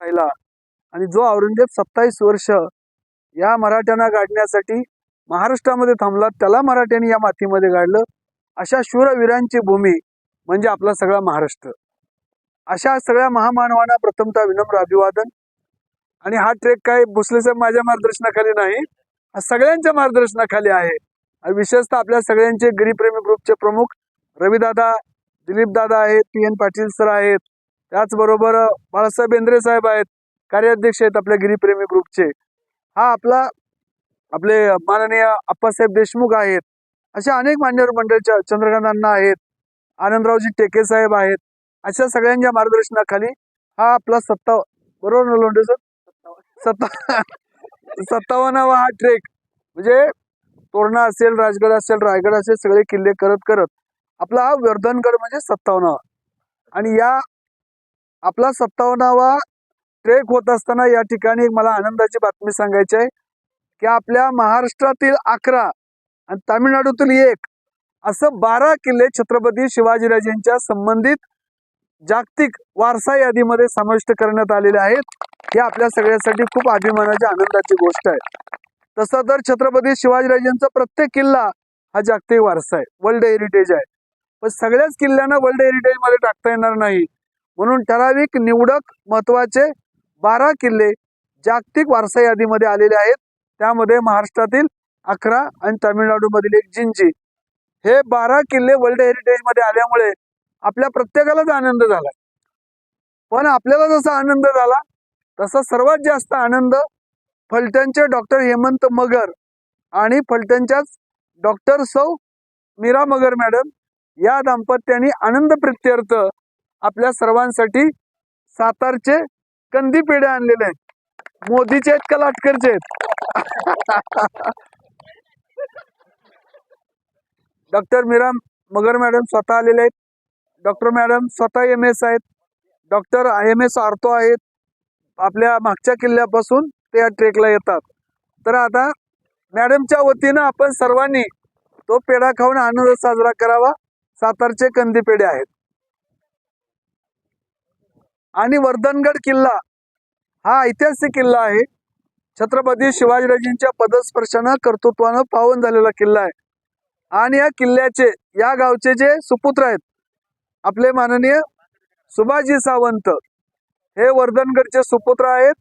राहिला आणि जो औरंगजेब सत्तावीस वर्ष या मराठ्यांना गाडण्यासाठी महाराष्ट्रामध्ये थांबला त्याला मराठ्यांनी या मातीमध्ये गाडलं. अशा शूरवीरांची भूमी म्हणजे आपला सगळा महाराष्ट्र. अशा सगळ्या महामानवांना प्रथमतः विनम्र अभिवादन. आणि हा ट्रेक काय भोसलेसाहेब माझ्या मार्गदर्शनाखाली नाही हा सगळ्यांच्या मार्गदर्शनाखाली आहे. आणि विशेषतः आपल्या सगळ्यांचे गिरीप्रेमी ग्रुपचे प्रमुख रविदादा दिलीपदादा आहेत पी एन पाटील सर आहेत. त्याचबरोबर बाळासाहेब बेंद्रे साहेब आहेत कार्याध्यक्ष आहेत आपल्या गिरीप्रेमी ग्रुपचे. हा आपला आपले माननीय अप्पासाहेब देशमुख आहेत. अशा अनेक मान्यवर मंडळच्या चंद्रकांतांना आहेत आनंदरावजी टेके साहेब आहेत. अशा सगळ्यांच्या मार्गदर्शनाखाली हा आपला सत्ता बरोबर ना लोंढे सर? सत्ता सत्तावन्नावा हा ट्रेक म्हणजे तोरणा असेल राजगड असेल रायगड असेल सगळे किल्ले करत करत आपला हा वर्धनगड म्हणजे सत्तावन्नावा. आणि या आपला सत्तावन्नावा ट्रेक होत असताना या ठिकाणी एक मला आनंदाची बातमी सांगायची आहे की आपल्या महाराष्ट्रातील अकरा आणि तामिळनाडूतील एक असं बारा किल्ले छत्रपती शिवाजीराजेंच्या संबंधित जागतिक वारसा यादीमध्ये समाविष्ट करण्यात आलेले आहेत. हे आपल्या सगळ्यासाठी खूप अभिमानाची आनंदाची गोष्ट आहे. तसं तर छत्रपती शिवाजीराजेंचा प्रत्येक किल्ला हा जागतिक वारसा आहे. वर्ल्ड हेरिटेज आहे. पण सगळ्याच किल्ल्यांना वर्ल्ड हेरिटेजमध्ये टाकता येणार नाही. म्हणून ठराविक निवडक महत्त्वाचे बारा किल्ले जागतिक वारसा यादीमध्ये आलेले आहेत. त्यामध्ये महाराष्ट्रातील अकरा आणि तामिळनाडूमधील एक जिंजी. हे बारा किल्ले वर्ल्ड हेरिटेजमध्ये आल्यामुळे आपल्या प्रत्येकालाच आनंद झाला. पण आपल्याला जसा आनंद झाला तसा सर्वात जास्त आनंद फलटणचे डॉक्टर हेमंत मगर आणि फलटणच्याच डॉक्टर सौ मीरा मगर मॅडम या दाम्पत्याने आनंद प्रित्यर्थ आपल्या सर्वांसाठी सातारचे कंदी पेढे आणलेले आहेत. मोदीचे आहेत का लाटकरचे आहेत? डॉक्टर मीरा मगर मॅडम स्वतः आलेले आहेत. डॉक्टर मॅडम स्वतः एम एस आहेत. डॉक्टर एम एस आरतो आहेत. आपल्या मागच्या किल्ल्यापासून ते या ट्रेकला येतात. तर आता मॅडमच्या वतीनं आपण सर्वांनी तो पेढा खाऊन आनंद साजरा करावा. सातारचे कंदी पेढे आहेत. आणि वर्धनगड किल्ला. हा ऐतिहासिक किल्ला आहे. छत्रपती शिवाजीराजेंच्या पदस्पर्शानं कर्तृत्वानं पावन झालेला किल्ला आहे. आणि या किल्ल्याचे या गावचे जे सुपुत्र आहेत आपले माननीय सुभाषजी सावंत हे वर्धनगडचे सुपुत्र आहेत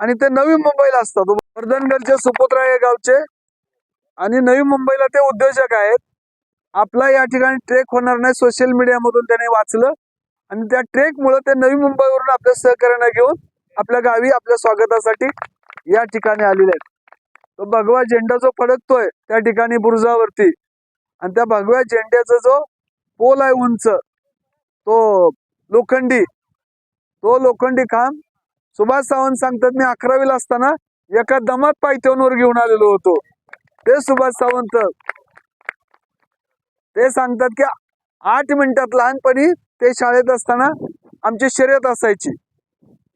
आणि ते नवी मुंबईला असतात. वर्धनगडचे सुपुत्र आहे गावचे आणि नवी मुंबईला ते उद्योजक आहेत. आपला या ठिकाणी ट्रेक होणार नाही. सोशल मीडियामधून त्याने वाचलं. आणि त्या ट्रेकमुळं ते नवी मुंबईवरून आपल्या सहकार्यानं घेऊन आपल्या गावी आपल्या स्वागतासाठी या ठिकाणी आलेले आहेत. तो भगवा झेंडा जो फडकतोय त्या ठिकाणी बुरुजावरती. आणि त्या भगव्या झेंड्याचा जो पोल आहे उंच तो लोखंडी तो लोखंडी खांब सुभाष सावंत सांगतात मी अकरावीला असताना एका दमात पायथ्यावर घेऊन आलेलो होतो. ते सुभाष सावंत ते सांगतात की आठ मिनिटात लहानपणी ते शाळेत असताना आमची शर्यत असायची.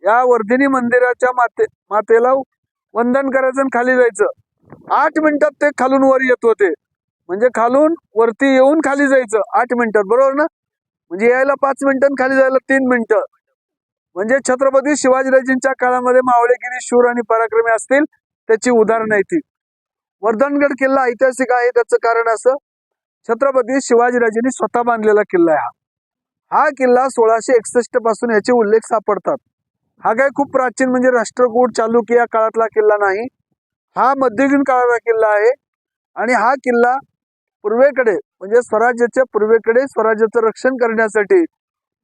या वर्धिनी मंदिराच्या माते मातेला वंदन करायचं आणि खाली जायचं. आठ मिनिटात ते खालून वर येत होते. म्हणजे खालून वरती येऊन खाली जायचं. आठ मिनिटात बरोबर ना? म्हणजे यायला पाच मिनिटं खाली जायला तीन मिनिटं. म्हणजे छत्रपती शिवाजीराजेंच्या काळामध्ये मावळेगिरी शूर आणि पराक्रमी असतील त्याची उदाहरणं आहे ती. वर्धनगड किल्ला ऐतिहासिक आहे त्याचं कारण असं. छत्रपती शिवाजीराजेंनी स्वतः बांधलेला किल्ला आहे हा. हा किल्ला सोळाशे एकसष्टपासून याचे उल्लेख सापडतात. हा काय खूप प्राचीन म्हणजे राष्ट्रकूट चालुक्य या काळातला किल्ला नाही. हा मध्ययुगीन काळातला किल्ला आहे. आणि हा किल्ला पूर्वेकडे म्हणजे स्वराज्याच्या पूर्वेकडे स्वराज्याचं रक्षण करण्यासाठी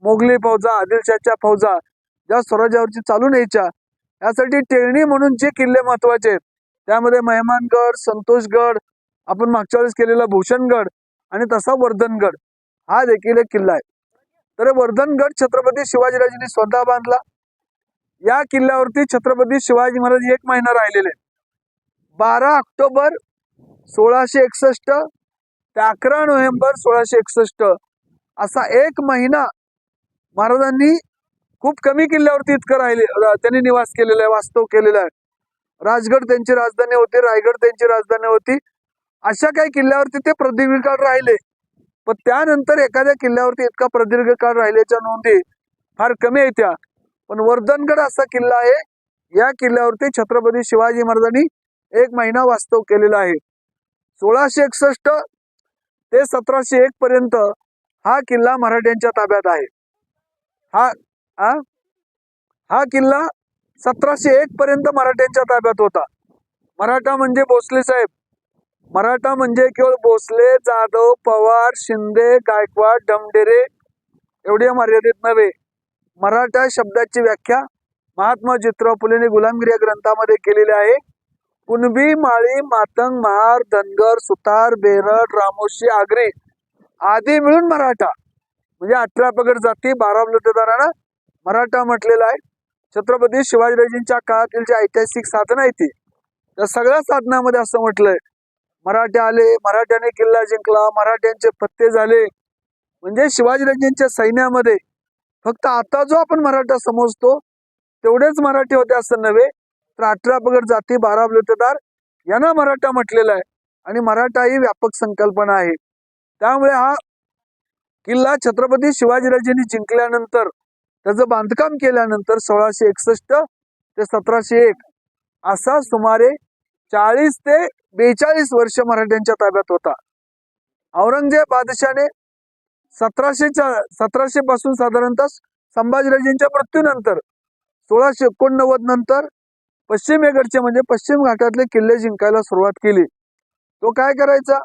मोगली फौजा आदिलशाहच्या फौजा ज्या स्वराज्यावरची चालून यायच्या यासाठी टेळणी म्हणून जे किल्ले महत्त्वाचे आहेत त्यामध्ये मेहमानगड संतोषगड आपण मागच्या वेळेस केलेला भूषणगड आणि तसा वर्धनगड हा देखील एक किल्ला आहे. तर वर्धनगड छत्रपती शिवाजीराजेंनी स्वतः बांधला. या किल्ल्यावरती छत्रपती शिवाजी महाराज एक महिना राहिलेले बारा ऑक्टोबर सोळाशे एकसष्ट ते अकरा नोव्हेंबर सोळाशे एकसष्ट असा एक महिना महाराजांनी खूप कमी किल्ल्यावरती इतकं राहिले त्यांनी निवास केलेला आहे वास्तव केलेला आहे. राजगड त्यांची राजधानी होती रायगड त्यांची राजधानी होती. अशा काही किल्ल्यावरती ते प्रदीर्घ काळ राहिले. पण त्यानंतर एखाद्या किल्ल्यावरती इतका प्रदीर्घ काळ राहिल्याच्या नोंदी फार कमी आहेत त्या. पण वर्धनगड असा किल्ला आहे या किल्ल्यावरती छत्रपती शिवाजी महाराजांनी एक महिना वास्तव केलेला आहे. सोळाशे एकसष्ट ते सतराशे एक पर्यंत हा किल्ला मराठ्यांच्या ताब्यात आहे. हा हा हा किल्ला सतराशे एक पर्यंत मराठ्यांच्या ताब्यात होता. मराठा म्हणजे भोसले साहेब. मराठा म्हणजे केवळ भोसले जाधव पवार शिंदे गायकवाड डमडेरे एवढे मर्यादित नव्हे. मराठा शब्दाची व्याख्या महात्मा ज्योतिराव फुलेने गुलामगिरी या ग्रंथामध्ये केलेली आहे. कुणबी माळी मातंग महार धनगर सुतार बेरड रामोशी आगरी आदी मिळून मराठा म्हणजे अठरा पगड जाती बारा लुटेदारांना मराठा म्हटलेला आहे. छत्रपती शिवाजीराजेंच्या काळातील जे ऐतिहासिक साधन आहे ती त्या सगळ्या साधनामध्ये असं म्हटलंय. मराठे आले मराठ्याने किल्ला जिंकला मराठ्यांचे पत्ते झाले. म्हणजे शिवाजीराजेंच्या सैन्यामध्ये फक्त आता जो आपण मराठा समजतो तेवढेच मराठी होते असं नव्हे. तर अठरा पगड जाती बारा बलुतेदार यांना मराठा म्हटलेला आहे. आणि मराठा ही व्यापक संकल्पना आहे. त्यामुळे हा किल्ला छत्रपती शिवाजीराजेंनी जिंकल्यानंतर त्याचं बांधकाम केल्यानंतर सोळाशे एकसष्ट ते सतराशे एक असा सुमारे चाळीस ते बेचाळीस वर्ष मराठ्यांच्या ताब्यात होता. औरंगजेब बादशाने सतराशेच्या सतराशे पासून साधारणतः संभाजीराजेंच्या मृत्यूनंतर सोळाशे एकोणनव्वद नंतर पश्चिमेकडचे म्हणजे पश्चिम घाटातले किल्ले जिंकायला सुरुवात केली. तो काय करायचा?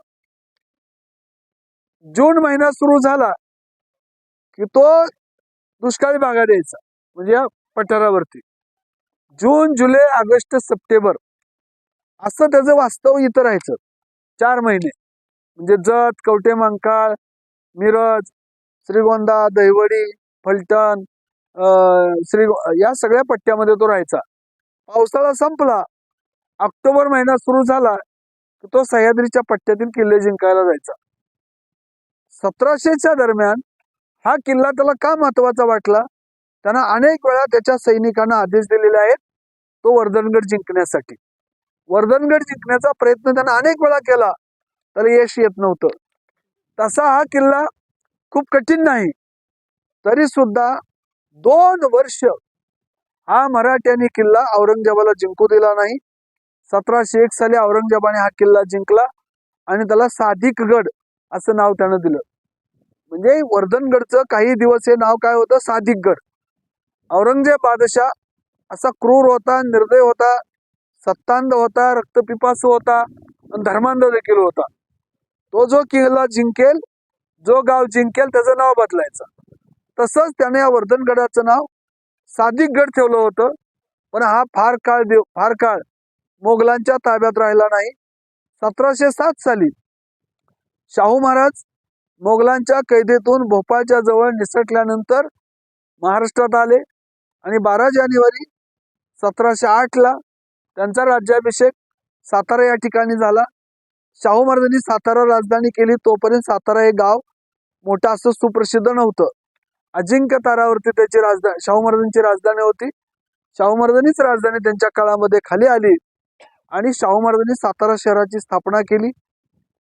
जून महिना सुरू झाला की तो दुष्काळी भागात यायचा म्हणजे या पठारावरती. जून जुलै ऑगस्ट सप्टेंबर असं त्याचं वास्तव इथं राहायचं. चार महिने. म्हणजे जत कवटे मंकाळ मिरज श्रीगोंदा दहिवडी फलटण अं, श्री या सगळ्या पट्ट्यामध्ये तो राहायचा. पावसाळा संपला. ऑक्टोबर महिना सुरू झाला की तो सह्याद्रीच्या पट्ट्यातील किल्ले जिंकायला जायचा. सतराशेच्या दरम्यान हा किल्ला त्याला का महत्त्वाचा वाटला? त्यांना अनेक वेळा त्याच्या सैनिकांना आदेश दिलेले आहेत तो वर्धनगड जिंकण्यासाठी. वर्धनगड जिंकण्याचा प्रयत्न त्यांना अनेक वेळा केला तर यश येत नव्हतं. तसा हा किल्ला खूप कठीण नाही. तरी सुद्धा दोन वर्ष हा मराठ्यांनी किल्ला औरंगजेबाला जिंकू दिला नाही. सतराशे एक साली औरंगजेबाने हा किल्ला जिंकला आणि त्याला साधिकगड असं नाव त्यानं दिलं. म्हणजे वर्धनगडचं काही दिवस हे नाव काय होतं? साधिकगड औरंगजेब बादशाह असा क्रूर होता निर्दय होता सत्तांध होता रक्तपिपासू होता धर्मांध देखील होता. तो जो किल्ला जिंकेल जो गाव जिंकेल त्याचं नाव बदलायचं. तसंच त्याने या वर्धनगडाचं नाव सादिकगड ठेवलं होतं पण हा फार काळ देव फार काळ मोगलांच्या ताब्यात राहिला नाही. सतराशे सात साली शाहू महाराज मोगलांच्या कैदेतून भोपाळच्या जवळ निसटल्यानंतर महाराष्ट्रात आले आणि बारा जानेवारी सतराशे आठला त्यांचा राज्याभिषेक सातारा या ठिकाणी झाला. शाहू महाराजांनी सातारा राजधानी केली. तोपर्यंत सातारा हे गाव मोठं असं सुप्रसिद्ध नव्हतं. अजिंक्य तारावरती त्याची राजधानी शाहू महाराजांची राजधानी होती. शाहू महाराजांनीच राजधानी त्यांच्या काळामध्ये खाली आली आणि शाहू महाराजांनी सातारा शहराची स्थापना केली.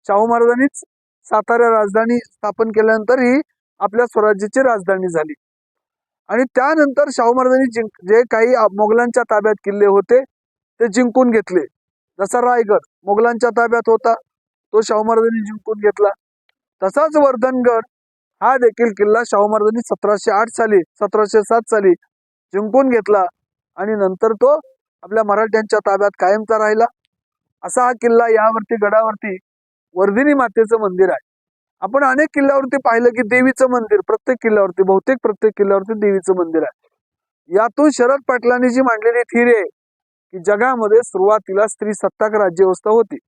शाहू महाराजांनीच सातारा राजधानी स्थापन केल्यानंतर ही आपल्या स्वराज्याची राजधानी झाली. आणि त्यानंतर शाहू महाराजांनी जिंक जे काही मोगलांच्या ताब्यात किल्ले होते ते जिंकून घेतले. जसा रायगड मुघलांच्या ताब्यात होता तो शाहू महाराजांनी जिंकून घेतला. तसाच वर्धनगड हा देखील किल्ला शाहू महाराजांनी सतराशे आठ साली सतराशे सात साली जिंकून घेतला आणि नंतर तो आपल्या मराठ्यांच्या ताब्यात कायमचा राहिला. असा हा किल्ला यावरती गडावरती वर्धिनी मातेचं मंदिर आहे. आपण अनेक किल्ल्यावरती पाहिलं की देवीचं मंदिर प्रत्येक किल्ल्यावरती बहुतेक प्रत्येक किल्ल्यावरती देवीचं मंदिर आहे. यातून शरद पाटलांनी जी मांडलेली थिरी आहे की जगामध्ये सुरुवातीला स्त्री सत्ताक राज्यव्यवस्था होती.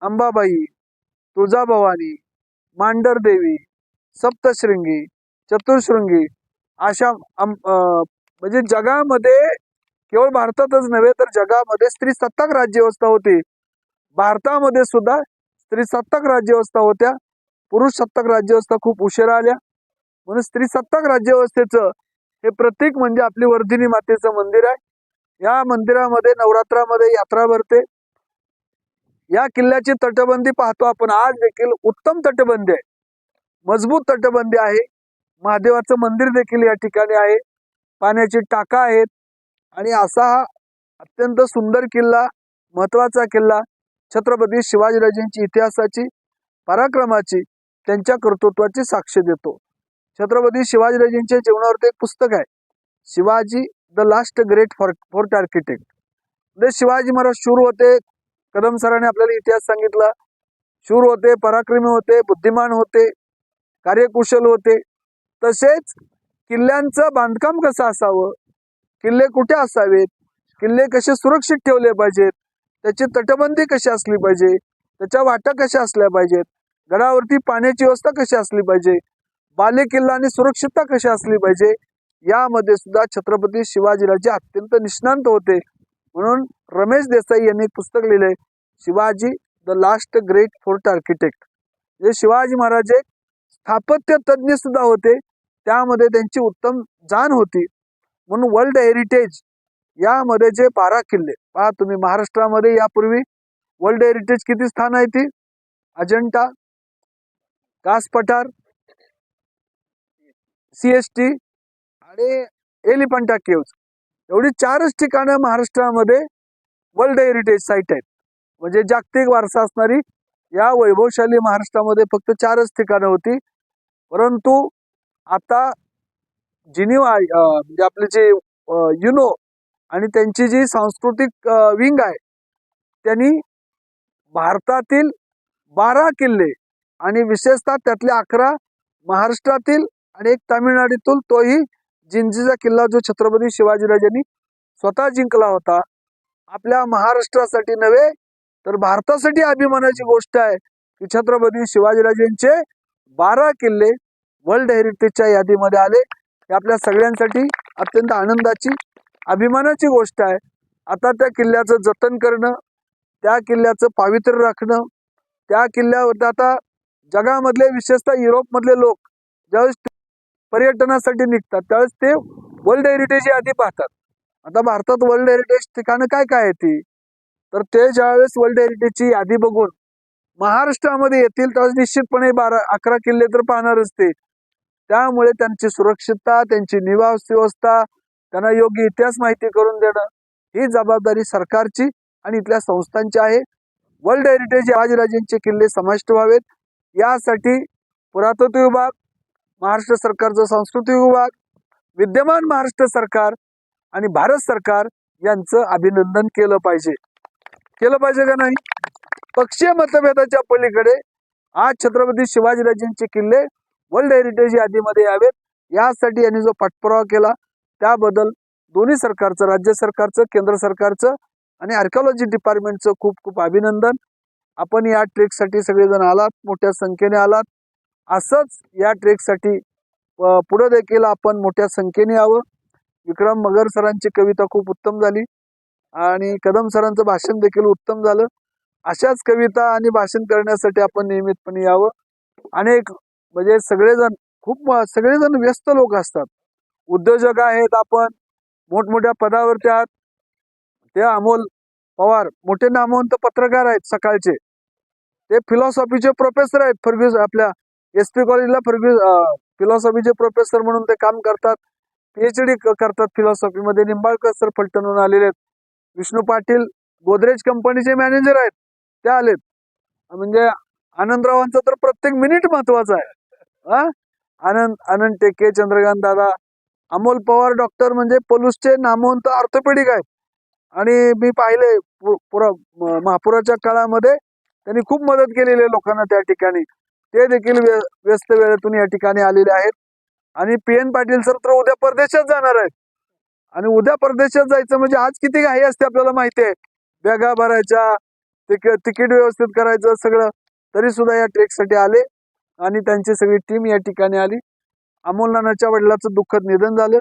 अंबाबाई तुळजाभवानी मांडरदेवी सप्तशृंगी चतुर्शृंगी अशा अं- अं, म्हणजे जगामध्ये केवळ भारतातच नव्हे तर जगामध्ये स्त्री सत्ताक राज्यव्यवस्था होती. भारतामध्ये सुद्धा स्त्री सत्ताक राज्यव्यवस्था होत्या. पुरुष सत्ताक राज्यव्यवस्था खूप उशिरा आल्या. म्हणून स्त्री सत्ताक राज्यव्यवस्थेचं हे प्रतीक म्हणजे आपली वर्धिनी मातेचं मंदिर आहे. या मंदिरामध्ये नवरात्रामध्ये यात्रा भरते. या किल्ल्याची तटबंदी पाहतो आपण. आज देखील उत्तम तटबंदी आहे. मजबूत तटबंदी आहे. महादेवाचं मंदिर देखील या ठिकाणी आहे. पाण्याची टाका आहेत. आणि असा हा अत्यंत सुंदर किल्ला महत्त्वाचा किल्ला छत्रपती शिवाजीराजेंची इतिहासाची पराक्रमाची त्यांच्या कर्तृत्वाची साक्ष देतो. छत्रपती शिवाजीराजेंच्या जीवनावरती एक पुस्तक आहे. Shivaji the last great for fort architect म्हणजे शिवाजी महाराज शूर होते कदम सरांनी आपल्याला इतिहास सांगितला. शूर होते पराक्रमी होते बुद्धिमान होते कार्यकुशल होते. तसेच किल्ल्यांचं बांधकाम कसं असावं? किल्ले कुठे असावेत? किल्ले कसे सुरक्षित ठेवले पाहिजेत? त्याची तटबंदी कशी असली पाहिजे? त्याच्या वाटा कशा असल्या पाहिजेत? गडावरती पाण्याची व्यवस्था कशी असली पाहिजे? बाले किल्ला आणि सुरक्षितता कशी असली पाहिजे? यामध्ये सुद्धा छत्रपती शिवाजीराजे अत्यंत निष्णांत होते. म्हणून रमेश देसाई यांनी एक पुस्तक लिहिले Shivaji the last great fort architect जे शिवाजी महाराज एक स्थापत्य तज्ज्ञ सुद्धा होते त्यामध्ये त्यांची उत्तम जाण होती. म्हणून वर्ल्ड हेरिटेज यामध्ये जे बारा किल्ले पहा तुम्ही महाराष्ट्रामध्ये यापूर्वी वर्ल्ड हेरिटेज किती स्थान आहे ती? अजंठा कास पठार सी एस टी आणि एलिफंटा केव्स एवढी चारच ठिकाणं महाराष्ट्रामध्ये वर्ल्ड हेरिटेज साईट आहेत. म्हणजे जागतिक वारसा असणारी या वैभवशाली महाराष्ट्रामध्ये फक्त चारच ठिकाणं होती. परंतु आता जिनिवा म्हणजे आपले जे युनो आणि त्यांची जी सांस्कृतिक विंग आहे त्यांनी भारतातील बारा किल्ले आणि विशेषतः त्यातले अकरा महाराष्ट्रातील आणि एक तामिळनाडूतील तोही जिंजीचा किल्ला जो छत्रपती शिवाजीराजांनी स्वतः जिंकला होता आपल्या महाराष्ट्रासाठी नव्हे तर भारतासाठी अभिमानाची गोष्ट आहे की छत्रपती शिवाजीराजेंचे बारा किल्ले वर्ल्ड हेरिटेजच्या यादीमध्ये आले. हे आपल्या सगळ्यांसाठी अत्यंत आनंदाची अभिमानाची गोष्ट आहे. आता त्या किल्ल्याचं जतन करणं त्या किल्ल्याचं पावित्र्य राखणं त्या किल्ल्यावर आता जगामधले विशेषतः युरोपमधले लोक ज्यावेळेस पर्यटनासाठी निघतात. त्यावेळेस ते वर्ल्ड हेरिटेज यादी पाहतात. आता भारतात वर्ल्ड हेरिटेज ठिकाणं काय काय आहे ती? तर ते ज्यावेळेस वर्ल्ड हेरिटेजची यादी बघून महाराष्ट्रामध्ये येतील त्यावेळेस निश्चितपणे बारा अकरा किल्ले तर पाहणारच ते. त्यामुळे त्यांची सुरक्षितता त्यांची निवास व्यवस्था त्यांना योग्य इतिहास माहिती करून देणं ही जबाबदारी सरकारची आणि इथल्या संस्थांची आहे. वर्ल्ड हेरिटेज राजराजेंचे किल्ले समाविष्ट व्हावेत. यासाठी पुरातत्व विभाग महाराष्ट्र सरकारचा सांस्कृतिक विभाग विद्यमान महाराष्ट्र सरकार आणि भारत सरकार यांचं अभिनंदन केलं पाहिजे. केलं पाहिजे का नाही? पक्षीय मतभेदाच्या पलीकडे आज छत्रपती शिवाजीराजेंचे किल्ले वर्ल्ड हेरिटेज यादीमध्ये यावेत. यासाठी यांनी जो पाठपुरावा केला त्याबद्दल दोन्ही सरकारचं राज्य सरकारचं केंद्र सरकारचं आणि आर्किओलॉजी डिपार्टमेंटचं खूप खूप अभिनंदन. आपण या ट्रेकसाठी सगळेजण आलात मोठ्या संख्येने आलात. असंच या ट्रेकसाठी पुढं देखील आपण मोठ्या संख्येने यावं. विक्रम मगर सरांची कविता खूप उत्तम झाली आणि कदम सरांचं भाषण देखील उत्तम झालं. अशाच कविता आणि भाषण करण्यासाठी आपण नियमितपणे यावं. अनेक म्हणजे सगळेजण खूप म- सगळेजण व्यस्त लोक असतात. उद्योजक आहेत आपण मोठमोठ्या पदावरती आहात. ते अमोल पवार मोठे नामवंत पत्रकार आहेत सकाळचे. ते फिलॉसॉफीचे प्रोफेसर आहेत फर्ग्युस आपल्या एस पी कॉलेजला फर्ग्युस फिलॉसॉफीचे प्रोफेसर म्हणून ते काम करतात. पीएच डी करतात फिलॉसॉफीमध्ये निंबाळकर सर फलटणहून आलेले आहेत. विष्णू पाटील गोदरेज कंपनीचे मॅनेजर आहेत. ते आलेत. म्हणजे आनंदरावांचा तर प्रत्येक मिनिट महत्त्वाचा आहे. हा आनंद आनंद टेके चंद्रकांत दादा. अमोल पवार डॉक्टर म्हणजे पलूसचे नामवंत ऑर्थोपेडिक आहेत. आणि मी पाहिले पु- पुरा महापुराच्या काळामध्ये त्यांनी खूप मदत केलेली आहे लोकांना त्या ठिकाणी. ते देखील व्य- व्यस्त वेळेतून या ठिकाणी आलेले आहेत. आणि पी एन पाटील सर तर उद्या परदेशात जाणार आहेत. आणि उद्या परदेशात जायचं म्हणजे आज किती घाई असते आपल्याला माहिती आहे. बॅगा भरायच्या तिकीट तिकीट व्यवस्थित करायचं सगळं तरी सुद्धा या ट्रेकसाठी आले. आणि त्यांची सगळी टीम या ठिकाणी आली. अमोल नानाच्या वडिलाचं दुःखद निधन झालं.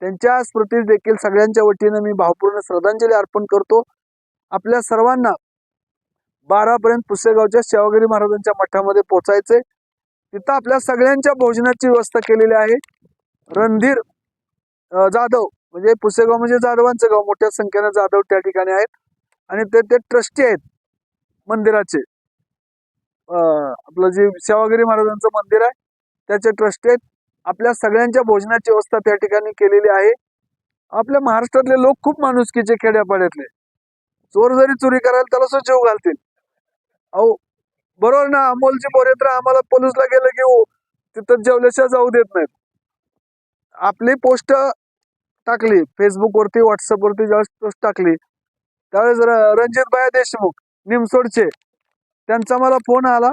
त्यांच्या स्मृतीस देखील सगळ्यांच्या वतीनं मी भावपूर्ण श्रद्धांजली अर्पण करतो. आपल्या सर्वांना बारापर्यंत पुसेगावच्या शेवागिरी महाराजांच्या मठामध्ये पोचायचंय तिथं आपल्या सगळ्यांच्या भोजनाची व्यवस्था केलेली आहे. रणधीर जाधव म्हणजे पुसेगाव म्हणजे जाधवांचं गाव. मोठ्या संख्येनं जाधव त्या ठिकाणी आहेत. आणि ते ते ट्रस्टी आहेत मंदिराचे. आपलं जे सेवागिरी महाराजांचं मंदिर आहे त्याचे ट्रस्टी आहेत. आपल्या सगळ्यांच्या भोजनाची व्यवस्था त्या ठिकाणी केलेली आहे. आपल्या महाराष्ट्रातले लोक खूप माणुसकीचे खेड्यापाड्यातले. चोर जरी चोरी करायला त्याला स्वच्छ घालतील. अहो बरोबर ना अमोलची पोरे तर आम्हाला पोलीसला गेलं की हो तिथं जेवल्याशिवाय जाऊ देत नाहीत. आपली पोस्ट टाकली फेसबुक वरती ज्यावेळेस पोस्ट टाकली त्यावेळेस र- रणजित देशमुख निमसोडचे त्यांचा मला फोन आला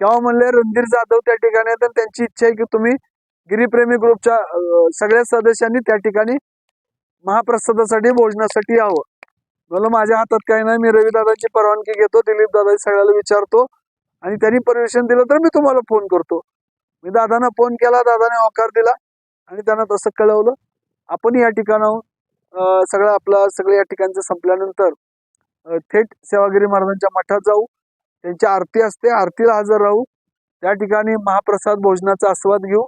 तेव्हा म्हणले रणधीर जाधव त्या ठिकाणी तर त्यांची इच्छा आहे की तुम्ही गिरीप्रेमी ग्रुपच्या सगळ्या सदस्यांनी त्या ठिकाणी महाप्रसादासाठी भोजनासाठी यावं. म्हणलं माझ्या हातात काही नाही. मी रवीदादांची परवानगी घेतो. दिलीप दादा सगळ्याला विचारतो. आणि त्यांनी परमिशन दिलं तर मी तुम्हाला फोन करतो. मी दादांना फोन केला. दादाने होकार दिला. आणि त्यांना तसं कळवलं. आपण या ठिकाणाहून सगळं आपला सगळं या ठिकाणचं संपल्यानंतर थेट सेवागिरी महाराजांच्या मठात जाऊ. त्यांची आरती असते. आरतीला हजर राहू. त्या ठिकाणी महाप्रसाद भोजनाचा आस्वाद घेऊ.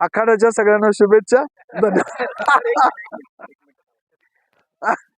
आखाड्याच्या सगळ्यांना शुभेच्छा. धन्यवाद.